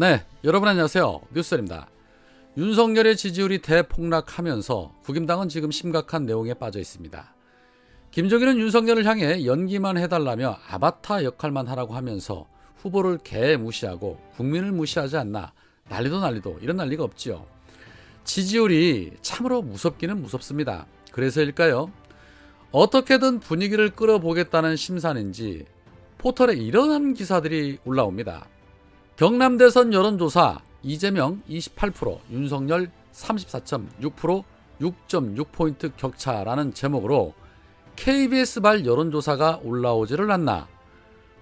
네, 여러분 안녕하세요. 뉴스입니다. 윤석열의 지지율이 대폭락하면서 국임당은 지금 심각한 내용에 빠져 있습니다. 김정일은 윤석열을 향해 연기만 해달라며 아바타 역할만 하라고 하면서 후보를 개 무시하고 국민을 무시하지 않나 난리도 난리도 이런 난리가 없지요. 지지율이 참으로 무섭기는 무섭습니다. 그래서일까요? 어떻게든 분위기를 끌어보겠다는 심산인지 포털에 이런 기사들이 올라옵니다. 경남 대선 여론조사 이재명 28%, 윤석열 34.6%, 6.6포인트 격차라는 제목으로 KBS발 여론조사가 올라오지를 않나.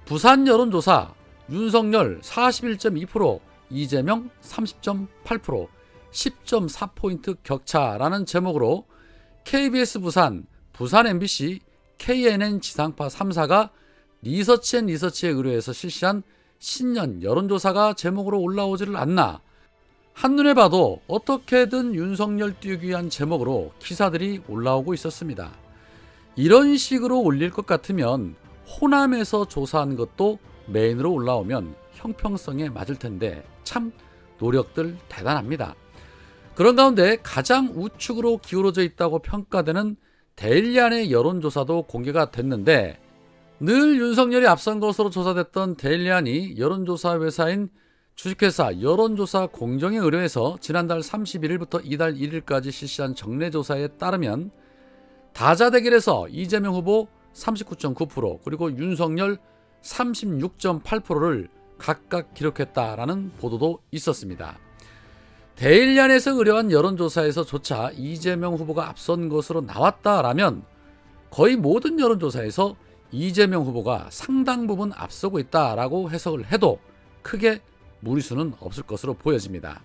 부산 여론조사 윤석열 41.2%, 이재명 30.8%, 10.4포인트 격차라는 제목으로 KBS 부산, 부산 MBC, KNN 지상파 3사가 리서치 앤 리서치에 의뢰해서 실시한 신년 여론조사가 제목으로 올라오지를 않나. 한눈에 봐도 어떻게든 윤석열 띄우기 위한 제목으로 기사들이 올라오고 있었습니다. 이런 식으로 올릴 것 같으면 호남에서 조사한 것도 메인으로 올라오면 형평성에 맞을 텐데 참 노력들 대단합니다. 그런 가운데 가장 우측으로 기울어져 있다고 평가되는 데일리안의 여론조사도 공개가 됐는데 늘 윤석열이 앞선 것으로 조사됐던 데일리안이 여론조사 회사인 주식회사 여론조사 공정에 의뢰해서 지난달 31일부터 이달 1일까지 실시한 정례조사에 따르면 다자 대결에서 이재명 후보 39.9% 그리고 윤석열 36.8%를 각각 기록했다라는 보도도 있었습니다. 데일리안에서 의뢰한 여론조사에서조차 이재명 후보가 앞선 것으로 나왔다라면 거의 모든 여론조사에서 이재명 후보가 상당 부분 앞서고 있다라고 해석을 해도 크게 무리수는 없을 것으로 보여집니다.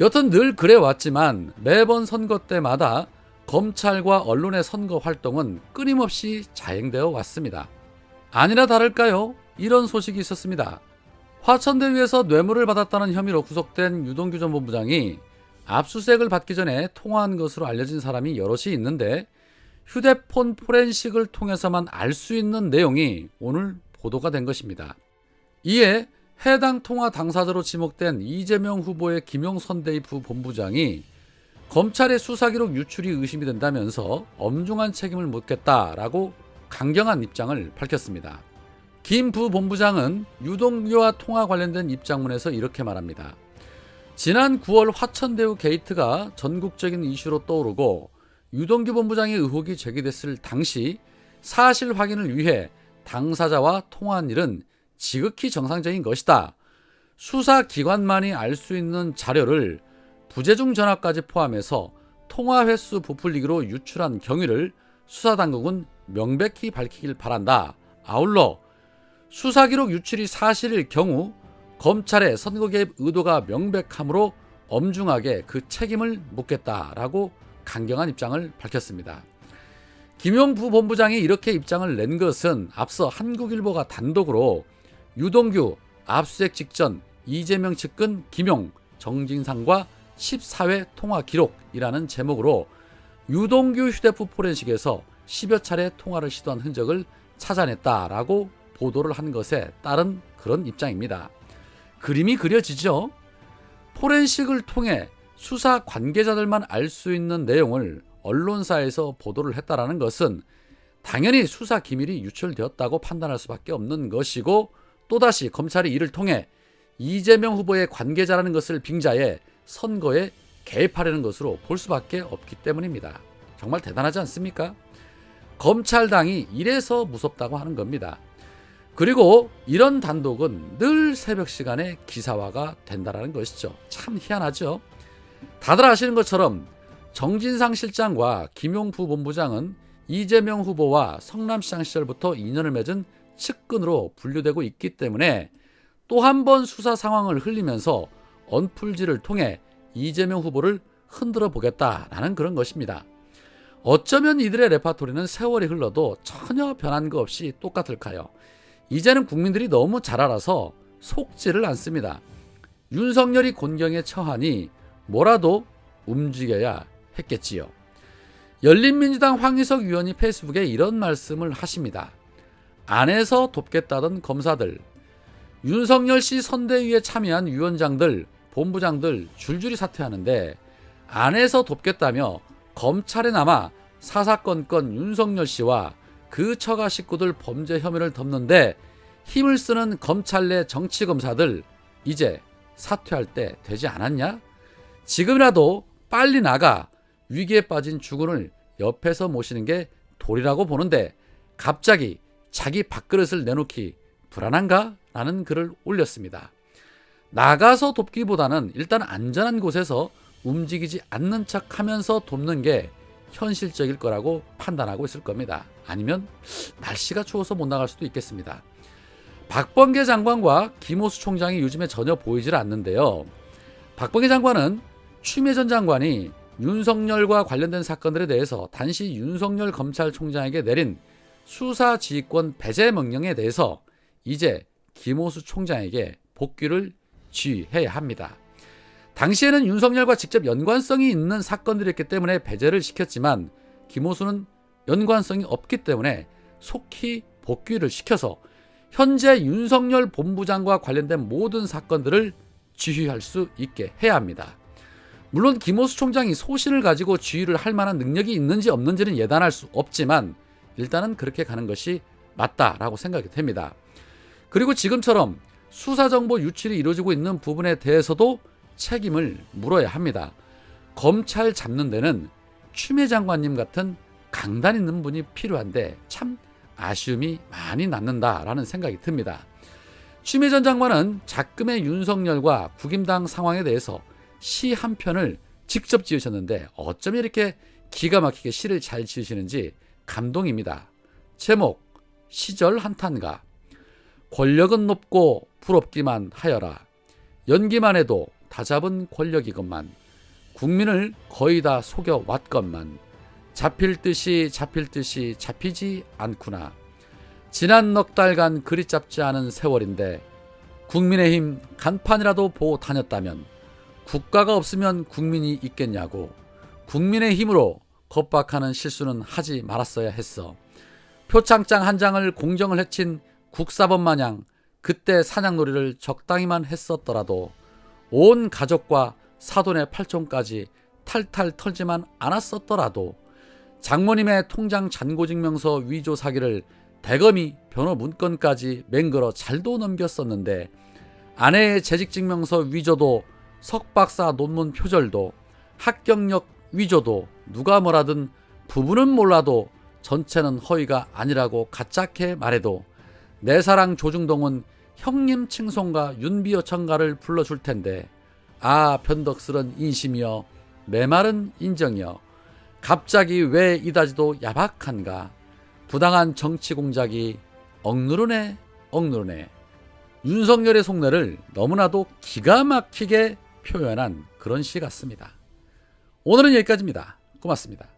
여튼 늘 그래 왔지만 매번 선거 때마다 검찰과 언론의 선거 활동은 끊임없이 자행되어 왔습니다. 아니나 다를까요? 이런 소식이 있었습니다. 화천대유에서 뇌물을 받았다는 혐의로 구속된 유동규 전 본부장이 압수수색을 받기 전에 통화한 것으로 알려진 사람이 여럿이 있는데 휴대폰 포렌식을 통해서만 알 수 있는 내용이 오늘 보도가 된 것입니다. 이에 해당 통화 당사자로 지목된 이재명 후보의 김용선 대입부 본부장이 검찰의 수사 기록 유출이 의심이 된다면서 엄중한 책임을 묻겠다라고 강경한 입장을 밝혔습니다. 김 부본부장은 유동규와 통화 관련된 입장문에서 이렇게 말합니다. 지난 9월 화천대유 게이트가 전국적인 이슈로 떠오르고 유동규 본부장의 의혹이 제기됐을 당시 사실 확인을 위해 당사자와 통화한 일은 지극히 정상적인 것이다. 수사기관만이 알 수 있는 자료를 부재중 전화까지 포함해서 통화 횟수 부풀리기로 유출한 경위를 수사당국은 명백히 밝히길 바란다. 아울러 수사 기록 유출이 사실일 경우 검찰의 선거 개입 의도가 명백하므로 엄중하게 그 책임을 묻겠다라고 강경한 입장을 밝혔습니다. 김용부 본부장이 이렇게 입장을 낸 것은 앞서 한국일보가 단독으로 유동규 압수수색 직전 이재명 측근 김용 정진상과 14회 통화 기록이라는 제목으로 유동규 휴대폰 포렌식에서 10여 차례 통화를 시도한 흔적을 찾아냈다라고 보도를 한 것에 따른 그런 입장입니다. 그림이 그려지죠? 포렌식을 통해 수사 관계자들만 알 수 있는 내용을 언론사에서 보도를 했다라는 것은 당연히 수사 기밀이 유출되었다고 판단할 수밖에 없는 것이고 또다시 검찰이 이를 통해 이재명 후보의 관계자라는 것을 빙자해 선거에 개입하려는 것으로 볼 수밖에 없기 때문입니다. 정말 대단하지 않습니까? 검찰당이 이래서 무섭다고 하는 겁니다. 그리고 이런 단독은 늘 새벽 시간에 기사화가 된다는 것이죠. 참 희한하죠. 다들 아시는 것처럼 정진상 실장과 김용부 본부장은 이재명 후보와 성남시장 시절부터 인연을 맺은 측근으로 분류되고 있기 때문에 또 한 번 수사 상황을 흘리면서 언풀지를 통해 이재명 후보를 흔들어 보겠다라는 그런 것입니다. 어쩌면 이들의 레파토리는 세월이 흘러도 전혀 변한 거 없이 똑같을까요? 이제는 국민들이 너무 잘 알아서 속지를 않습니다. 윤석열이 곤경에 처하니 뭐라도 움직여야 했겠지요. 열린민주당 황희석 의원이 페이스북에 이런 말씀을 하십니다. 안에서 돕겠다던 검사들, 윤석열 씨 선대위에 참여한 위원장들, 본부장들 줄줄이 사퇴하는데 안에서 돕겠다며 검찰에 남아 사사건건 윤석열 씨와 그 처가 식구들 범죄 혐의를 덮는데 힘을 쓰는 검찰 내 정치 검사들 이제 사퇴할 때 되지 않았냐? 지금이라도 빨리 나가 위기에 빠진 주군을 옆에서 모시는 게 도리라고 보는데 갑자기 자기 밥그릇을 내놓기 불안한가? 라는 글을 올렸습니다. 나가서 돕기보다는 일단 안전한 곳에서 움직이지 않는 척 하면서 돕는 게 현실적일 거라고 판단하고 있을 겁니다. 아니면 날씨가 추워서 못 나갈 수도 있겠습니다. 박범계 장관과 김호수 총장이 요즘에 전혀 보이질 않는데요. 박범계 장관은 추미애 전 장관이 윤석열과 관련된 사건들에 대해서 단시 윤석열 검찰총장에게 내린 수사 지휘권 배제 명령에 대해서 이제 김호수 총장에게 복귀를 지휘해야 합니다. 당시에는 윤석열과 직접 연관성이 있는 사건들이었기 때문에 배제를 시켰지만 김호수는 연관성이 없기 때문에 속히 복귀를 시켜서 현재 윤석열 본부장과 관련된 모든 사건들을 지휘할 수 있게 해야 합니다. 물론 김호수 총장이 소신을 가지고 지휘를 할 만한 능력이 있는지 없는지는 예단할 수 없지만 일단은 그렇게 가는 것이 맞다라고 생각이 됩니다. 그리고 지금처럼 수사정보 유출이 이루어지고 있는 부분에 대해서도 책임을 물어야 합니다. 검찰 잡는 데는 추미애 장관님 같은 강단 있는 분이 필요한데 참 아쉬움이 많이 남는다라는 생각이 듭니다. 추미애 전 장관은 작금의 윤석열과 국임당 상황에 대해서 시 한 편을 직접 지으셨는데 어쩜 이렇게 기가 막히게 시를 잘 지으시는지 감동입니다. 제목 시절 한탄가. 권력은 높고 부럽기만 하여라. 연기만 해도 다 잡은 권력이건만. 국민을 거의 다 속여 왔건만. 잡힐 듯이 잡힐 듯이 잡히지 않구나. 지난 넉 달간 그리 잡지 않은 세월인데 국민의힘 간판이라도 보고 다녔다면 국가가 없으면 국민이 있겠냐고 국민의 힘으로 겁박하는 실수는 하지 말았어야 했어. 표창장 한 장을 공정을 해친 국사범 마냥 그때 사냥놀이를 적당히만 했었더라도 온 가족과 사돈의 팔촌까지 탈탈 털지만 않았었더라도 장모님의 통장 잔고증명서 위조 사기를 대검이 변호 문건까지 맹글어 잘도 넘겼었는데 아내의 재직증명서 위조도 석박사 논문 표절도 합격력 위조도 누가 뭐라든 부분은 몰라도 전체는 허위가 아니라고 가짜게 말해도 내 사랑 조중동은 형님 칭송가 윤비어 청가를 불러줄 텐데 아 변덕스런 인심이여 메마른 인정이여. 갑자기 왜 이다지도 야박한가? 부당한 정치 공작이 억누르네 억누르네. 윤석열의 속내를 너무나도 기가 막히게 표현한 그런 시 같습니다. 오늘은 여기까지입니다. 고맙습니다.